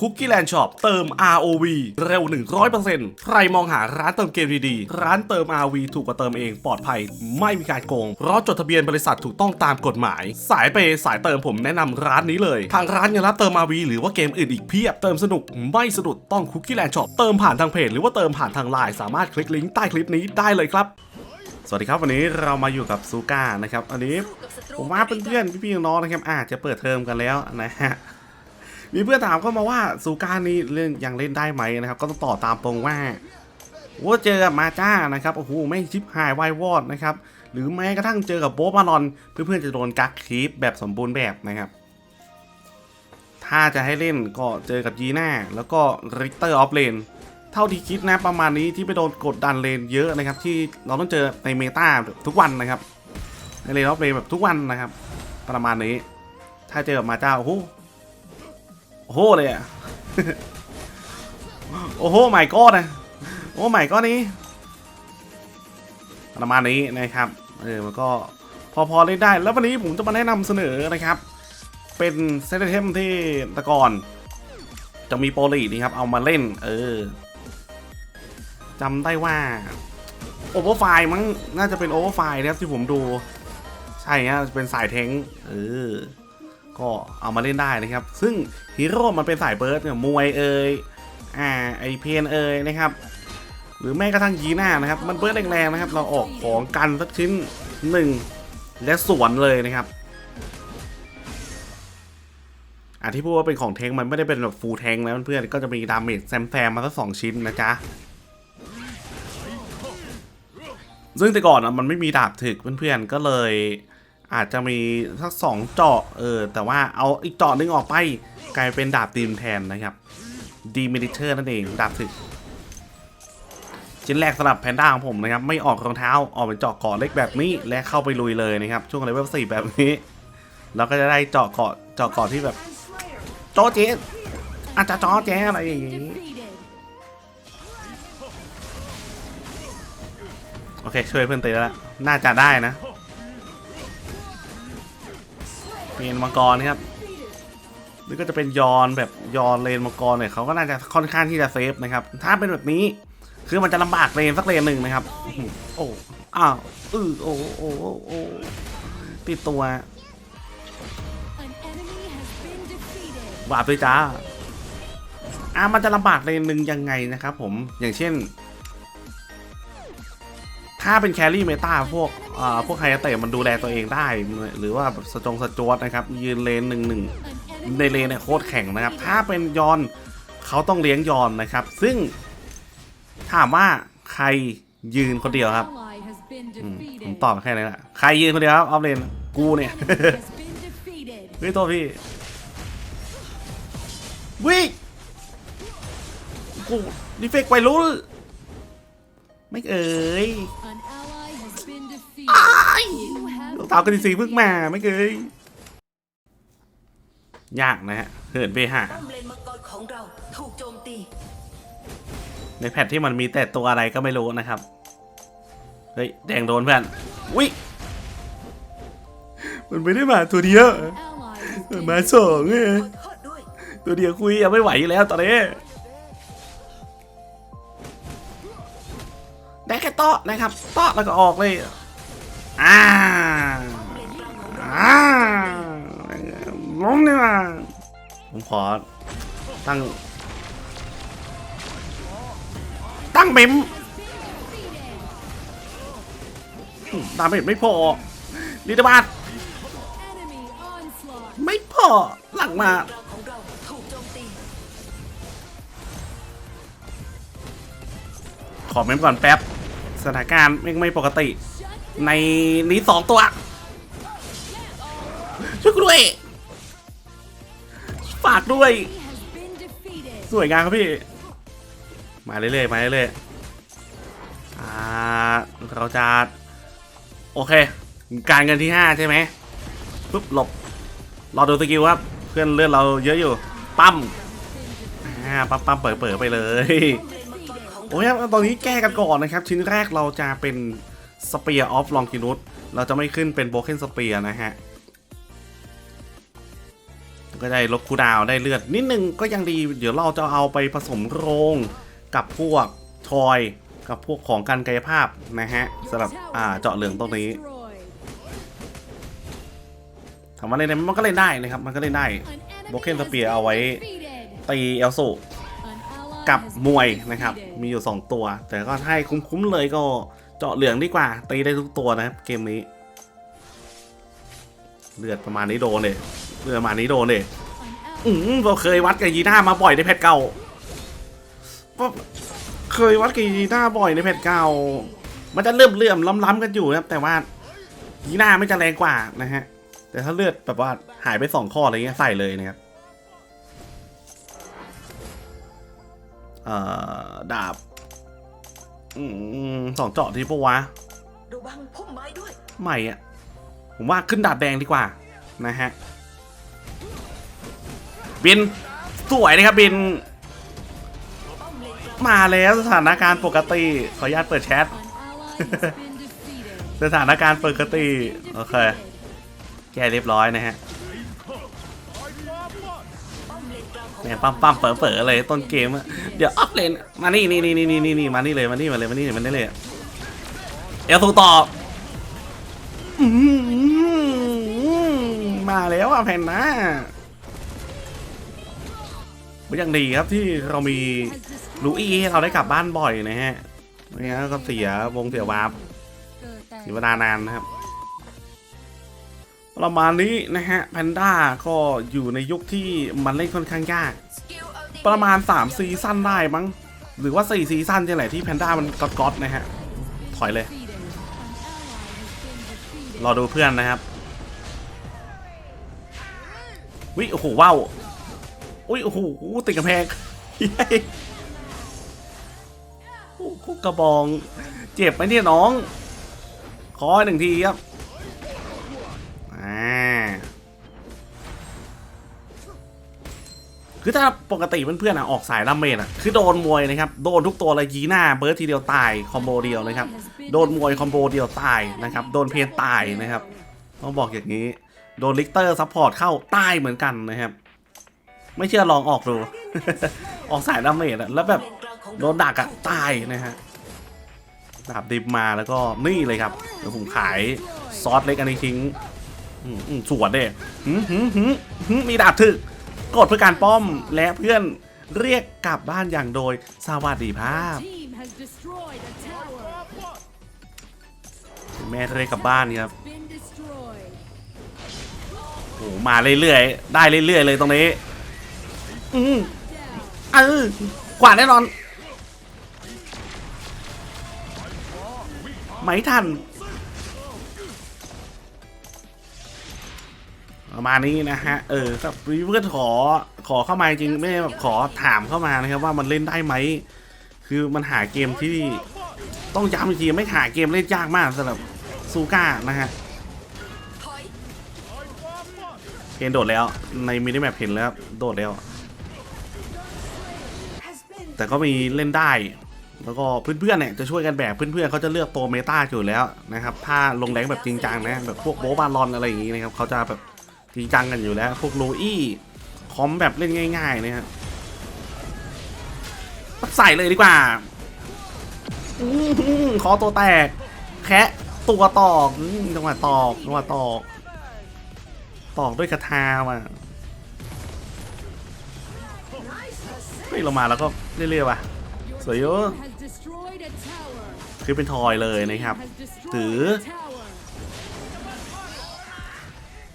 Cookie Land Shop เติม ROV เร็ว 100%ใครมองหาร้านเติมเกมดีๆ ร้านเติม ROV ถูกกว่าเติมเองปลอดภัย ไม่มีการโกง เพราะจดทะเบียนบริษัทถูกต้องตามกฎหมาย สายเปสายเติมผมแนะนำร้านนี้เลย ทางร้านยังรับเติม ROV หรือว่าเกมอื่นอีกเพียบ เติมสนุกไม่สะดุดต้อง Cookie Land Shop เติมผ่านทางเพจหรือว่าเติมผ่านทางไลน์สามารถคลิกลิงก์ใต้คลิปนี้ได้เลยครับสวัสดีครับวันนี้เรามาอยู่กับซูก้านะครับอันนี้ผมว่าเพื่อนๆพี่ๆน้องๆนะครับอาจจะเปิดเทอมกันแล้วนะฮะ มีเพื่อนถามเข้ามาว่าซูก้านี้เล่นยังเล่นได้ไหมนะครับ ก็ต้องต่อตามตรงว่าว่าเจอกับมาจ้านะครับโอ้โหไม่ชิปหายวายวอดนะครับหรือแม้กระทั่งเจอกับโบ๊ะมารอนเพื่อนๆจะโดนกักคีปแบบสมบูรณ์แบบนะครับ ถ้าจะให้เล่นก็เจอกับยีน่าแล้วก็ริกเตอร์ออฟเลนเท่าที่คิดนะประมาณนี้ที่ไปโดนกดดันเลนเยอะนะครับ ที่เราต้องเจอในเมตาทุกวันนะครับในเลนออฟเลนแบบทุกวันนะครับ ประมาณนี้ ถ้าเจอกับมาจ้าโอ้โห โอ้โหเลยอะโอ้โหใหม่ก้อนนะ โอ้ใหม่ก้อนนี้ประมาณนี้นะครับ เออ มันก็พอพอเล่นได้ แล้ววันนี้ผมจะมาแนะนำเสนอนะครับ เป็นเซตเทมที่ตะกอนจะมีโปรลีนี่ครับ เอามาเล่น เออจำได้ว่าโอเวอร์ไฟมั้ง น่าจะเป็นโอเวอร์ไฟนะครับที่ผมดู ใช่ฮะเป็นสายแทงเออ ก็เอามาเล่นได้นะครับ ซึ่งฮีโร่มันเป็นสายเบิร์ดเนี่ยมวยเอ่ยอ่าไอเพนเอ่ยนะครับหรือแม้กระทั่งยีน่านะครับ มันเบิร์ดแรงๆนะครับ เราออกของกันสักชิ้นหนึ่งและสวนเลยนะครับอะที่พูดว่าเป็นของแทงมันไม่ได้เป็นแบบฟูลแทงค์นะเพื่อนก็จะมีดาเมจแซมแซมๆมาสักสองชิ้นนะจ๊ะซึ่งแต่ก่อนอะมันไม่มีดาบถึกเพื่อนๆก็เลย อาจจะมีสักสองเจาะเออแต่ว่าเอาอีกเจาะนึงออกไปกลายเป็นดาบตีมแทนนะครับดีมิลิเตอร์นั่นเองดาบถึกชิ้นแรกสำหรับแพนด้าของผมนะครับ ไม่ออกรองเท้าออกเป็นเจาะเกาะเล็กแบบนี้และเข้าไปลุยเลยนะครับ ช่วงเลเวลสี่แบบนี้เราก็จะได้เจาะเกาะเจาะเกาะที่แบบโจอเจ๊อาจจะจอแจ๊อะไรอย่างงี้โอเคช่วยเพื่อนเตีแล้วน่าจะได้นะ เป็นมังกรนะครับนี่ก็จะเป็นยอนแบบยอนเลนมังกรเนี่ยเขาก็น่าจะค่อนข้างที่จะเซฟนะครับ ถ้าเป็นแบบนี้คือมันจะลำบากเลนสักเลนหนึ่งนะครับโอ้อ้าวอือโอ้โอ้โอ้โอ้ติดตัวบาปด้วยจ้าอ่ามันจะลำบากเลนหนึ่งยังไงนะครับผมอย่างเช่น ถ้าเป็นแครี่เมตาพวกอ่าพวกไฮเตะมันดูแลตัวเองได้ หรือว่าแบบสจงสจวตนะครับ ยืนเลนหนึ่งหนึ่งในเลนเนี่ยโคตรแข็งนะครับ ถ้าเป็นยอนเขาต้องเลี้ยงยอนนะครับ ซึ่งถามว่าใครยืนคนเดียวครับผมตอบแค่นี้แหละใครยืนคนเดียวครับออฟเลนกูเนี่ยเฮ้ยโทษพี่วิ่งกูดีเฟกไปรู้ไม่เอ่ย เท้ากันสีเพิ่งมาไม่เคย ยากนะฮะเหินไปหาเลนมังกรของเราถูกโจมตี ในแพทที่มันมีแต่ตัวอะไรก็ไม่รู้นะครับ เฮ้ย แดงโดนเพื่อนวิมันไม่ได้มาตัวเดียวมันมาสองไงตัวเดียวคุยยังไม่ไหวแล้วตอนนี้ได้แค่ตาะนะครับเตาะแล้วก็ออกเลย อ่าล้มเนี่ยมาผมขอตั้ง ตั้งเมมอืมดาเมจไม่พอลิตบาทไม่พอหลังมาเราของเราถูกโจมตีขอเมมก่อนแป๊บ สถานการณ์ไม่ไม่ปกติ ในนี้สองตัวช่วยกู ด้วย ฝากด้วย สวยงามครับพี่ มาเรื่อยๆมาเรื่อยๆอ่าเราจะ โอเค การเงินที่5ใช่ไหมปุ๊บหลบรอดูสกิลครับเพื่อนเลื่อนเราเยอะอยู่ ปั๊มอ่าปั๊มปั๊มเปิดเปิดไปเลยป้อมเลนมังกรของเราโอ้ยครับตอนนี้แก้กันก่อนนะครับ ชิ้นแรกเราจะเป็นสเปียร์ออฟลองกินุสเราจะไม่ขึ้นเป็นโบเคนสเปียร์นะฮะ ก็ได้ลบคูดาวได้เลือดนิดนึงก็ยังดี เดี๋ยวเราจะเอาไปผสมโรงกับพวกทอยกับพวกของการกายภาพนะฮะสำหรับอ่าเจาะเหลืองตรงนี้ถามว่าเล่นได้มันก็เล่นได้นะครับมันก็เล่นได้โบเคนสเปียเอาไว้ตีเอลสูกับมวยนะครับ มีอยู่ 2 ตัว แต่ก็ให้คุ้มๆเลยก็เจาะเหลืองดีกว่า ตีได้ทุกตัวนะครับเกมนี้ เลือดประมาณนี้โดนเลย เลือดประมาณนี้โดนเลยอืมเราเคยวัดกับยีน่ามาบ่อยในแพทเก่าก็เคยวัดกับยีน่าบ่อยในแพทเก่า มันจะเลื่อมเลื่อมล้ำล้ำๆกันอยู่นะครับ แต่ว่ายีน่าไม่จะแรงกว่านะฮะ แต่ถ้าเลือดแบบว่าหายไปสองข้ออะไรเงี้ยใส่เลยนะครับเอ่อดาบอืมสองเจาะที่ปะวะระวังพุ่มไม้ด้วย ใหม่อะผมว่าขึ้นดาบแดงดีกว่านะฮะ บินสวยนะครับบิน มาแล้วสถานการณ์ปกติ ขออนุญาตเปิดแชท สถานการณ์ปกติ โอเค แก้เรียบร้อยนะฮะเนกลางของแหมปั๊มปั๊มเป๋อเป๋อเลยต้นเกมอะเดี๋ยวอัพเลนมานี่นี่นี่นี่นี่นี่มานี่เลยมานี่มาเลยมานี่มานี่เลยเอลสูตอบมาแล้วอะแผ่นนะ ก็นอยังดีครับที่เรามีลูอี้ให้เราได้กลับบ้านบ่อยนะฮะไม่งั้นก็เสียวงเสียวาร์ปเสียเวลานานนะครับ ประมาณนี้นะฮะแพนด้าก็อยู่ในยุคที่มันเล่นค่อนข้างยาก ประมาณ 3 ซีซั่นได้มั้ง หรือว่า 4 ซีซั่นใช่ไหมที่แพนด้ามันก๊อตก๊อตนะฮะ ถอยเลย รอดูเพื่อนนะครับวิโอ้โหว้าว อุ้ยโอ้โหติดกระแพงโอ้โหกระบอง เจ็บไหมเนี่ยน้อง ขอหนึ่งทีครับคือถ้าปกติเพื่อนๆอะออกสายดาเมจอะคือโดนมวยนะครับโดนทุกตัวเลยยีหน้าเบิร์ดทีเดียวตายคอมโบเดียวนะครับโดนมวยคอมโบเดียวตายนะครับโดนเพนตายนะครับต้องบอกอย่างนี้ โดนลิกเตอร์ซัพพอร์ตเข้าตายเหมือนกันนะครับ ไม่เชื่อลองออกดู ออกสายดาเมจอะแล้วแบบโดนดักอะตายนะฮะดาบดิบมาแล้วก็นี่เลยครับ เดี๋ยวผมขายซอสเล็กอันนี้ทิ้งสวนเด้มีดาบถึกกดเพื่อการป้อมและเพื่อนเรียกกลับบ้านอย่างโดยสวัสดีภาพแม่เรียกกลับบ้านครับโอ้มาเรื่อยๆ ได้เรื่อยๆเลยตรงนี้ อืมเออกว่าดแน่นอน ไม่ทัน ประมาณนี้นะฮะ เออถ้าเพื่อนขอขอเข้ามาจริงไม่แบบขอถามเข้ามานะครับว่ามันเล่นได้ไหม คือมันหาเกมที่ต้องย้ำอีกทีไม่หาเกมเล่นยากมากสำหรับซูก้านะฮะถอยเพนโดดแล้วในมินิแมปเห็นแล้ว โดดแล้ว แต่ก็มีเล่นได้ แล้วก็เพื่อนๆเนี่ยจะช่วยกันแบกเพื่อนๆเขาจะเลือกตัวเมตาอยู่แล้วนะครับ ถ้าลงแรงแบบจริงจังนะแบบพวกโบบาลอนอะไรอย่างงี้นะครับเขาจะแบบจริงจังกันอยู่แล้ว พวกโลอี้คอมแบบเล่นง่ายๆนะครับใส่เลยดีกว่าอือหือคอตัวแตก แคะตัวตอกจังหวะตอกจังหวะตอก ตอกด้วยคาถาว่ะ เฮ้ยเรามาแล้วก็เรื่อยๆว่ะสวยเยอะคือเป็นทอยเลยนะครับ ถือ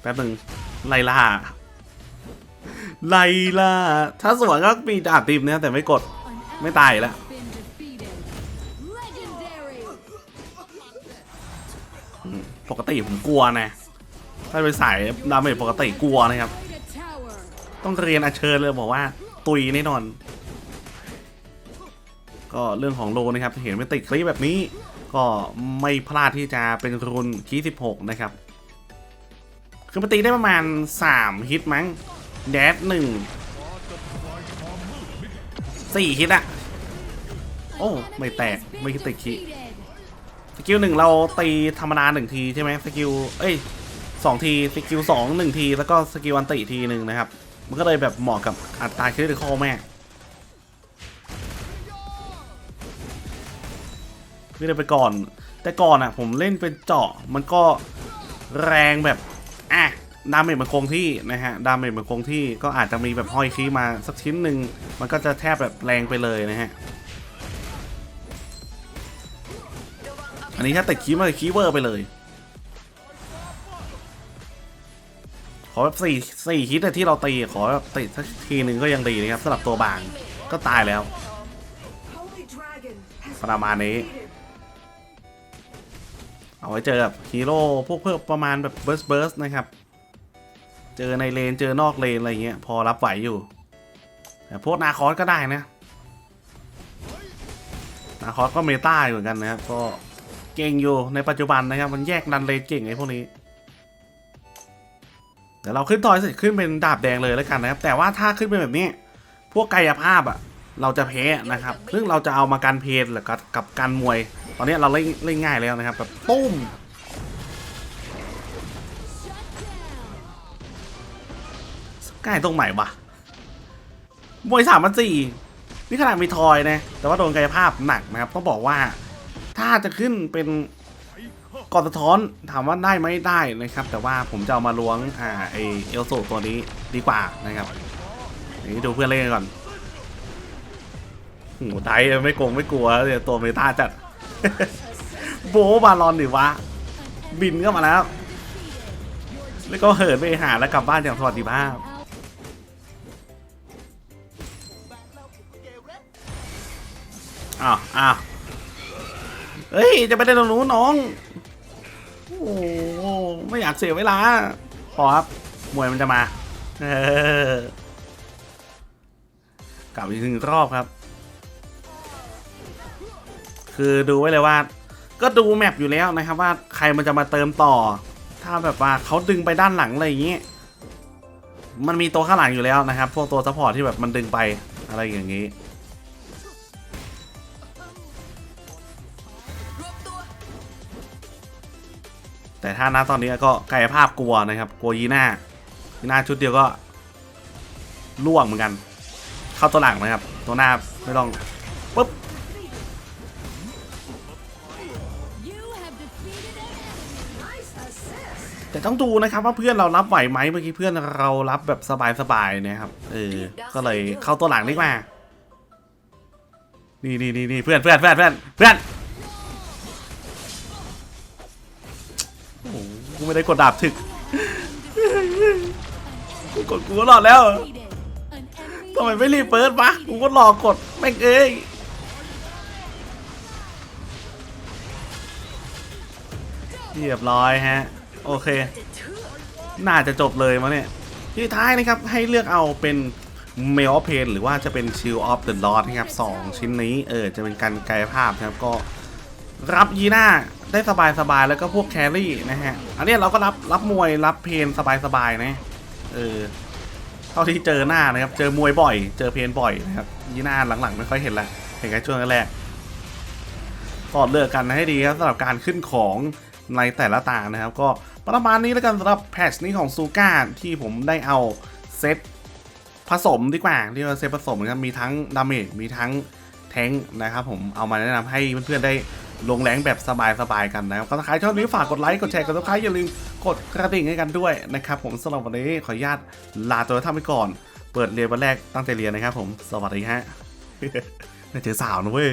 แป๊บหนึ่งไลล่าไลล่าถ้าสวนก็มีดาบติมเนี่ยแต่ไม่กดไม่ตายแล้วปกติผมกลัวนะถ้าเป็นสายดาเมจปกติกลัวนะครับ ต้องเรียนอาเชิญเลยบอกว่า ตุยแน่นอน ก็เรื่องของโลนะครับเห็นเป็นติดคลิปแบบนี้ ก็ไม่พลาดที่จะเป็นรุนคี16 นะครับ คือมันตีได้ประมาณ 3 ฮิตมั้งแดดหนึ่งสี่ฮิตอะโอ้ไม่แตกไม่ติดคีสกิลหนึ่งเราตีธรรมดาหนึ่งทีใช่ไหมสกิลเอ้ยสองทีสกิลสองหนึ่งที แล้วก็สกิลอันติทีหนึ่งนะครับ มันก็เลยแบบเหมาะกับอัตราคริติคอลแม่ ไม่ได้ไปก่อน แต่ก่อนอะ ผมเล่นเป็นเจาะมันก็แรงแบบอะดาเมจมันคงที่นะฮะดาเมจมันคงที่ก็อาจจะมีแบบห้อยคีมาสักชิ้นหนึ่งมันก็จะแทบแบบแรงไปเลยนะฮะอันนี้ถ้าติดคีมาคีเวอร์ไปเลยขอแบบสี่สี่ฮิตอะที่เราตีขอแบบติดสักทีหนึ่งก็ยังดีนะครับสำหรับตัวบางก็ตายแล้ว Holy Dragon has ประมาณนี้ defeated. เอาไว้เจอกับฮีโร่พวกเพิ่มประมาณแบบเบิร์สเบิร์สนะครับ เจอในเลนเจอนอกเลนอะไรเงี้ยพอรับไหวอยู่แต่พวกนาคอสก็ได้นะนาคอสก็เมตาอยู่เหมือนกันนะครับก็เก่งอยู่ในปัจจุบันนะครับ มันแยกดันเลนเก่งไอ้พวกนี้เดี๋ยวเราขึ้นทอยเสร็จขึ้นเป็นดาบแดงเลยแล้วกันนะครับ แต่ว่าถ้าขึ้นเป็นแบบนี้ พวกกายภาพอะเราจะแพ้นะครับ ซึ่งเราจะเอามาการเพลหรือกับกับการมวย ตอนนี้เราเล่นเล่นง่ายแล้วนะครับแบบตุ้มง่ายตรงไหนวะมวยสามพันสี่นี่ขนาดมีทอยนะ แต่ว่าโดนกายภาพหนักนะครับ ต้องบอกว่า ถ้าจะขึ้นเป็นกอดสะท้อนถามว่าได้ไหมได้นะครับ แต่ว่าผมจะเอามาล้วงอ่าไอเอลโซตัวนี้ดีกว่านะครับนี่ดูเพื่อนเล่นก่อนโอ้โหไดไม่โกงไม่กลัวเดี๋ยวตัวเมตาจัด โบบาลอนดิวะ บินก็มาแล้ว แล้วก็เหินไปหาแล้วกลับบ้านอย่างสวัสดิภาพ อ้าวอ้าวเฮ้ย จะไปได้ตรงนู้นน้อง โอ้ไม่อยากเสียเวลา พอครับ มวยมันจะมา เออกลับอีกหนึ่งรอบครับ คือดูไว้เลยว่า ก็ดูแมปอยู่แล้วนะครับว่าใครมันจะมาเติมต่อ ถ้าแบบว่าเขาดึงไปด้านหลังอะไรอย่างเงี้ มันมีตัวข้างหลังอยู่แล้วนะครับ พวกตัวซัพพอร์ตที่แบบมันดึงไปอะไรอย่างงี้แต่ถ้านะตอนนี้ก็กายภาพกลัวนะครับ กลัวยีน่ายีน่าชุดเดียวก็ล่วงเหมือนกัน เข้าตัวหลังนะครับ ตัวหน้าไม่ต้องปุ๊บ แต่ต้องดูนะครับว่าเพื่อนเรารับไหวไหมเมื่อกี้เพื่อนเรารับแบบสบายๆนะครับเออก็เลยเข้าตัวหลังดีกว่านี่นี่นี่นี่เพื่อนเพื่อนเพื่อนเพื่อนเพื่อนโอ้โหกูไม่ได้กดดาบถึกกูกดกูก็รอดแล้วทำไมไม่รีบเปิดวะกูก็รอกดแม่งเอ้ยเรียบร้อยฮะ โอเค น่าจะจบเลยมั้งเนี่ยที่ท้ายนะครับให้เลือกเอาเป็น m ail of Pain หรือว่าจะเป็น Shield of the Lord นะครับสองชิ้นนี้เออจะเป็นการกายภาพนะครับก็รับยีน่าได้สบายๆแล้วก็พวกแครี่นะฮะ อันนี้เราก็รับรับมวยรับเพนสบายๆนะเออเท่าที่เจอหน้านะครับ เจอมวยบ่อย เจอเพนบ่อยนะครับยีน่าหลังๆ ไม่ค่อยเห็นละเห็นแค่ช่วงแรกๆก็เลือกกันให้ดีครับสำหรับการขึ้นของในแต่ละตานะครับก็ ประมาณนี้แล้วกันสำหรับแพทช์นี้ของซูก้าที่ผมได้เอาเซตผสมดีกว่าเรียกว่าเซตผสมนะครับมีทั้งดาเมจมีทั้งแทงค์นะครับผมเอามาแนะนำให้เพื่อนๆได้ลงแรงแบบสบายๆกันนะครับก็ถ้าใครชอบนี้ฝากกดไลค์กดแชร์กดซับสไครอย่าลืมกดกระดิ่งให้กันด้วยนะครับผมสำหรับวันนี้ขออนุญาตลาตัวท่านไปก่อน เปิดเรียนวันแรกตั้งใจเรียนนะครับผมสวัสดีฮะน่าเจอสาวนะเว้ย